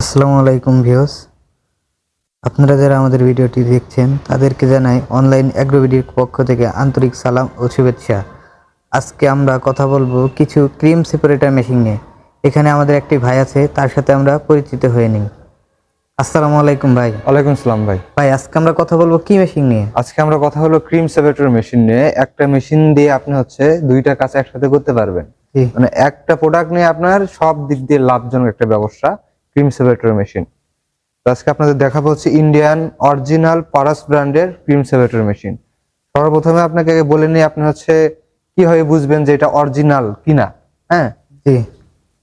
আসসালামু আলাইকুম ভিউস আপনারা যারা আমাদের ভিডিওটি দেখছেন তাদেরকে জানাই অনলাইন অ্যাগ্রোভিডির পক্ষ থেকে আন্তরিক সালাম ও শুভেচ্ছা। আজকে আমরা কথা বলব কিছু ক্রিম সেপারেটর মেশিন নিয়ে। এখানে আমাদের একটি ভাই আছে তার সাথে আমরা পরিচিত হয়ে নিই। আসসালামু আলাইকুম ভাই। ওয়ালাইকুম সালাম ভাই। ভাই আজকে আমরা কথা বলব কি মেশিন নিয়ে? আজকে আমরা কথা হলো ক্রিম সেপারেটর মেশিন নিয়ে। একটা মেশিন দিয়ে আপনি হচ্ছে দুইটা কাজ একসাথে করতে পারবেন। মানে একটা প্রোডাক্ট নিয়ে আপনার সব দিক দিয়ে লাভজনক একটা ব্যবসা। ক্রিম সেপারেটর মেশিন তো আজকে আপনাদের দেখাবো হচ্ছে ইন্ডিয়ান অরিজিনাল পারাস ব্র্যান্ডের ক্রিম সেভেটর মেশিন সর্বপ্রথমে আপনাকে আগে বলে নিই আপনি হচ্ছে কীভাবে বুঝবেন যে এটা অরিজিনাল কিনা? হ্যাঁ? জি।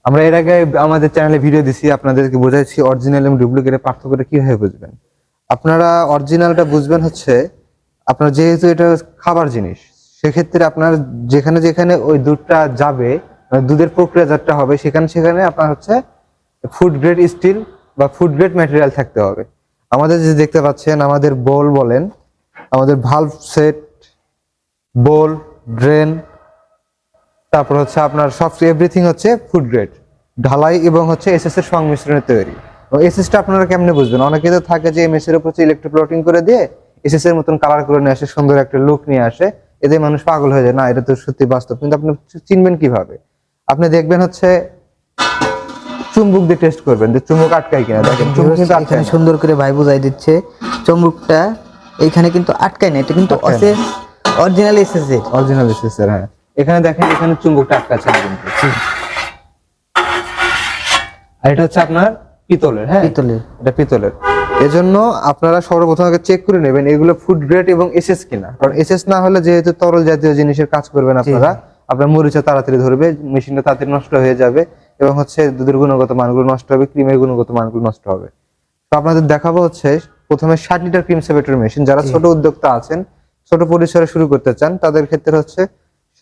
আমরা এর আগে আমাদের চ্যানেলে ভিডিও দিছি আপনাদেরকে বোঝাচ্ছি অরিজিনাল এবং ডুপ্লিকেটের পার্থক্যটা কীভাবে বুঝবেন। আপনারা অরিজিনালটা বুঝবেন হচ্ছে আপনার যেহেতু এটা খাবার জিনিস সেক্ষেত্রে আপনার যেখানে যেখানে ওই দুধটা যাবে মানে দুধের প্রক্রিয়াজাতটা হবে সেখানে সেখানে আপনার হচ্ছে ফুড গ্রেড স্টিল বা ফুড গ্রেড ম্যাটেরিয়াল থাকতে হবে। আমাদের যে দেখতে পাচ্ছেন, আমাদের বোল বলেন, আমাদের ভালভ সেট বোল ড্রেন তারপর হচ্ছে আপনার সব এভরিথিং হচ্ছে ফুড গ্রেড ঢালাই এবং হচ্ছে এসএস এর সংমিশ্রণে তৈরি। এসএস টা আপনারা কেমনে বুঝবেন? অনেকে তো থাকে যে এমএস এর উপর ইলেকট্রোপ্লটিং করে দিয়ে এসএস এর মতন কালার করে নিয়ে আসে, সুন্দর একটা লুক নিয়ে আসে। এতে মানুষ পাগল হয়ে যায়, না, এটা তো সত্যি বাস্তব। কিন্তু আপনি চিনবেন কীভাবে? আপনি দেখবেন হচ্ছে চুম্বুক দিয়ে টেস্ট করবেন যে চুম্বক আটকায় কিনা। দেখেন চুম্বক কিন্তু আটকায়। সুন্দর করে ভাই বুঝাই দিচ্ছে চমরুকটা এইখানে কিন্তু আটকায় না এটা কিন্তু না। অরিজিনাল এসেছে অরিজিনাল এসএস এর হ্যাঁ। এখানে দেখেন এখানে চুম্বকটা আটকাচ্ছে না কিন্তু। আর এটা হচ্ছে আপনার পিতলের হ্যাঁ? পিতলের। এটা পিতলের। এজন্য আপনারা সর্বপ্রথম আগে চেক করে নেবেন এগুলো ফুড গ্রেড এবং এসএস কিনা। কারণ এসএস না হলে যেহেতু তরল জাতীয় জিনিসের কাজ করবেন আপনারা আপনার মরিচা তাড়াতাড়ি ধরবে মেশিনটা তাড়াতাড়ি নষ্ট হয়ে যাবে এবং হচ্ছে দুধের গুণগত মানগুলো নষ্ট হবে ক্রিমের গুণগত মানগুলো নষ্ট হবে। তো আপনাদের দেখাবো হচ্ছে প্রথমে ষাট লিটার ক্রিম সেপারেটর মেশিন। যারা ছোট উদ্যোক্তা আছেন ছোট পরিসরে শুরু করতে চান তাদের ক্ষেত্রে হচ্ছে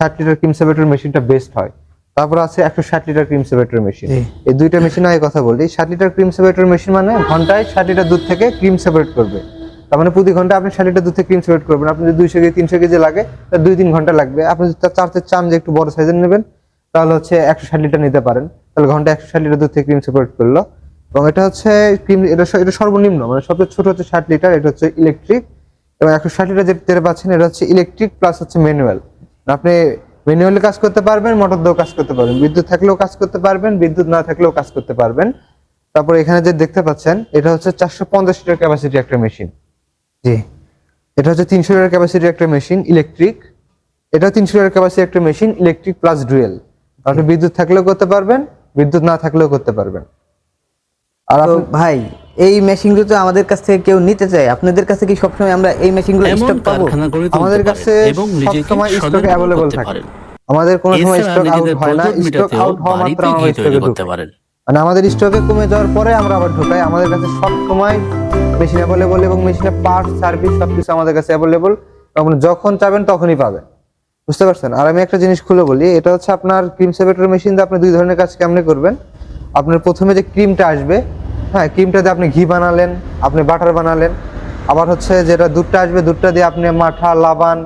ষাট লিটার ক্রিম সেপারেটর মেশিনটা বেস্ট হয়। তারপর আছে একশো ষাট লিটার ক্রিম সেপারেটর মেশিন। এই দুইটা মেশিন আগে কথা বলি। ষাট লিটার ক্রিম সেপারেটর মেশিন মানে ঘন্টায় ষাট লিটার দুধ থেকে ক্রিম সেপারেট করবে। তার মানে প্রতি ঘণ্টা আপনি ষাট লিটার দুধ থেকে ক্রিম সেপারেট করবেন। আপনি যদি দুইশো কেজি তিনশো কেজি লাগে তার দুই তিন ঘণ্টা লাগবে। আপনি যদি তার চারতে চান যে একটু বড় সাইজের নেবেন তাহলে হচ্ছে একশো ষাট লিটার নিতে পারেন। তাহলে ঘণ্টা একশো ষাট লিটার দুধ থেকে ক্রিম সেপারেট করল। এবং এটা হচ্ছে ক্রিম এটা এটা সর্বনিম্ন মানে সবচেয়ে ছোট হচ্ছে ষাট লিটার, এটা হচ্ছে ইলেকট্রিক এবং একশো ষাট লিটার যেটা পাচ্ছেন, এটা হচ্ছে ইলেকট্রিক প্লাস হচ্ছে ম্যানুয়াল আপনি ম্যানুয়ালি কাজ করতে পারবেন মোটর দিয়েও কাজ করতে পারবেন। বিদ্যুৎ থাকলেও কাজ করতে পারবেন, বিদ্যুৎ না থাকলেও কাজ করতে পারবেন। তারপর এখানে যে দেখতে পাচ্ছেন, এটা হচ্ছে চারশো পঞ্চাশ লিটার ক্যাপাসিটি একটা মেশিন জি, এটা হচ্ছে তিনশো লিটার ক্যাপাসিটি একটা মেশিন ইলেকট্রিক এটা তিনশো লিটার ক্যাপাসিটি একটা মেশিন ইলেকট্রিক প্লাস ডুয়েল আপনি বিদ্যুৎ থাকলেও করতে পারবেন বিদ্যুৎ না থাকলেও করতে পারবেন। আর ভাই এই মেশিনগুলো তো আমাদের কাছ থেকে কেউ নিতে চায়। আপনাদের কাছে কি সবসময় আমরা এই মেশিনগুলো স্টক পাবো? আমাদের কাছে সবসময় স্টক থাকে। আমাদের কোনো সময় স্টক আউট হয় না স্টক আউট হওয়া মাত্র আমরা স্টকে করতে ঢুকাই পারেন। মানে আমাদের স্টকে কমে যাওয়ার পরে আমরা আবার ঢোকাই। আমাদের কাছে সব সময় মেশিন অ্যাভেলেবল এবং মেশিনের পার্ট সার্ভিস সবকিছু আমাদের কাছে অ্যাভেলেবল এবং যখন চাবেন তখনই পাবেন। বুঝতে পারছেন? আর আমি একটা জিনিস খুলে বলি, এটা হচ্ছে আপনার ক্রিম সেপারেটর মেশিন দিয়ে আপনি দুই ধরনের কাজ কেমনে করবেন? আপনার প্রথমে যে ক্রিমটা আসবে হ্যাঁ ক্রিমটা দিয়ে আপনি ঘি বানালেন, আপনি বাটার বানালেন। আবার হচ্ছে যেটা দুধটা আসবে, দুধটা দিয়ে আপনি মাঠা, লাবান,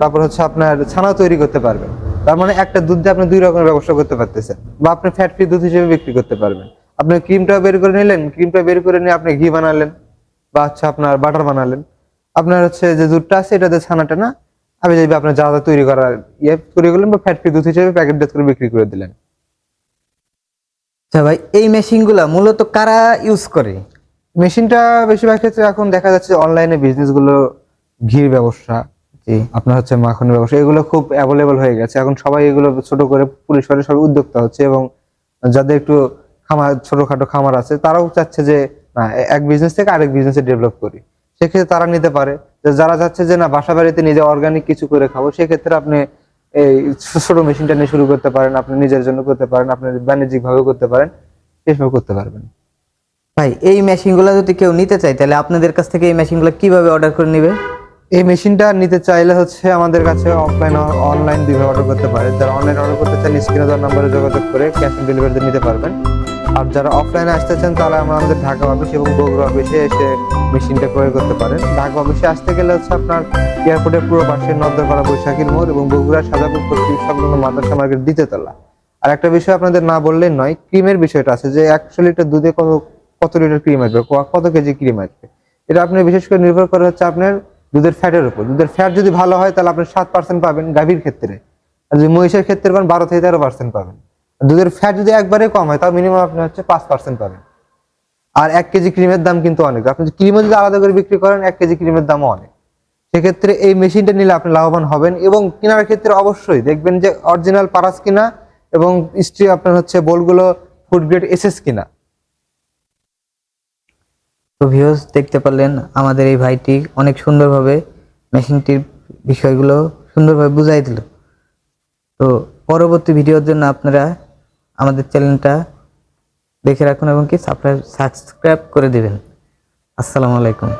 তারপর হচ্ছে আপনার ছানাও তৈরি করতে পারবেন। তার মানে একটা দুধ দিয়ে আপনি দুই রকমের ব্যবসা করতে পারতেছেন বা আপনি ফ্যাট ফ্রি দুধ হিসেবে বিক্রি করতে পারবেন। আপনি ক্রিমটা বের করে নিলেন ক্রিমটা বের করে নিয়ে আপনি ঘি বানালেন বা হচ্ছে আপনার বাটার বানালেন। আপনার হচ্ছে যে দুধটা আছে, এটাতে ছানাটা না আমি যদি আপনার যা যা তৈরি করার ইয়ে তৈরি করলেন বা ফ্যাট ফ্রি দুধ হিসেবে প্যাকেট ডেট করে বিক্রি করে দিলেন। আচ্ছা ভাই এই মেশিনগুলো মূলত কারা ইউজ করে? মেশিনটা বেশিরভাগ ক্ষেত্রে এখন দেখা যাচ্ছে অনলাইনে বিজনেসগুলো ঘির ব্যবসা জি। আপনার হচ্ছে মাখনের ব্যবসা এগুলো খুব অ্যাভেলেবল হয়ে গেছে। এখন সবাই এগুলো ছোট করে পরিসরে সবাই উদ্যোক্তা হচ্ছে এবং যাদের একটু খামার ছোটখাটো খামার আছে তারাও চাচ্ছে যে না এক বিজনেস থেকে আরেক বিজনেসে ডেভেলপ করি। সেক্ষেত্রে তারা নিতে পারে। যারা যাচ্ছে যে না বাসা বাড়িতে নিজে অর্গানিক কিছু করে খাব, সেক্ষেত্রে আপনি এই ছোট মেশিনটা নিয়ে শুরু করতে পারেন, আপনি নিজের জন্য করতে পারেন, আপনি বাণিজ্যিক ভাবে করতে পারেন সেসব করতে পারবেন। ভাই, এই মেশিনগুলো যদি কেউ নিতে চায়, তাহলে আপনাদের কাছ থেকে এই মেশিনগুলো কীভাবে অর্ডার করে নেবে? এই মেশিনটা নিতে চাইলে হচ্ছে আমাদের কাছে অফলাইন অনলাইন দুইভাবে অর্ডার করতে পারে। যারা অনলাইন অর্ডার করতে চান স্ক্রিনে দেওয়ার নাম্বারে যোগাযোগ করে ক্যাশ অন ডেলিভারিতে নিতে পারবেন। আর যারা অফলাইনে আসতে চান তাহলে আমরা আমাদের ঢাকা অফিস এবং বগুড়া অফিসে এসে মেশিনটা ক্রয় করতে পারেন। ঢাকা অফিসে আসতে গেলে হচ্ছে আপনার এয়ারপোর্টের পুরো পাশে নদ্দরপাড়া বৈশাখীর মোড় এবং বগুড়া সাজাপুর পশ্চিম সংলগ্ন মাদ্রাসা মার্কেট দ্বিতীয় তলা। আর একটা বিষয় আপনাদের না বললেই নয়, ক্রিমের বিষয়টা আছে যে একশো লিটার দুধে কত কত লিটার ক্রিম আসবে? কত কেজি ক্রিম আসবে? এটা আপনি বিশেষ করে নির্ভর করে হচ্ছে আপনার দুধের ফ্যাটের উপর। দুধের ফ্যাট যদি ভালো হয়, তাহলে আপনি সাত পার্সেন্ট পাবেন গাভীর ক্ষেত্রে। আর যদি মহিষের ক্ষেত্রে পান, বারো থেকে তেরো পার্সেন্ট পাবেন। দুধের ফ্যাট যদি একবারে কম হয় তাও মিনিমাম আপনি হচ্ছে পাঁচ পার্সেন্ট পাবেন। আর এক কেজি ক্রিমের দাম কিন্তু অনেক। আপনি ক্রিমও যদি আলাদা করে বিক্রি করেন, এক কেজি ক্রিমের দামও অনেক। সেক্ষেত্রে এই মেশিনটা নিলে আপনি লাভবান হবেন এবং কেনার ক্ষেত্রে অবশ্যই দেখবেন যে অরিজিনাল পারাস কিনা এবং স্ত্রী আপনার হচ্ছে বোলগুলো ফুড গ্রেড এসএস কিনা। তো ভিউজ দেখতে পারলেন আমাদের এই ভাইটি অনেক সুন্দরভাবে মেশিনটির বিষয়গুলো সুন্দরভাবে বুঝাই দিল। তো পরবর্তী ভিডিওর জন্য আপনারা আমাদের চ্যানেলটা দেখে রাখুন এবং কি সাবস্ক্রাইব করে দিবেন। আসসালামু আলাইকুম।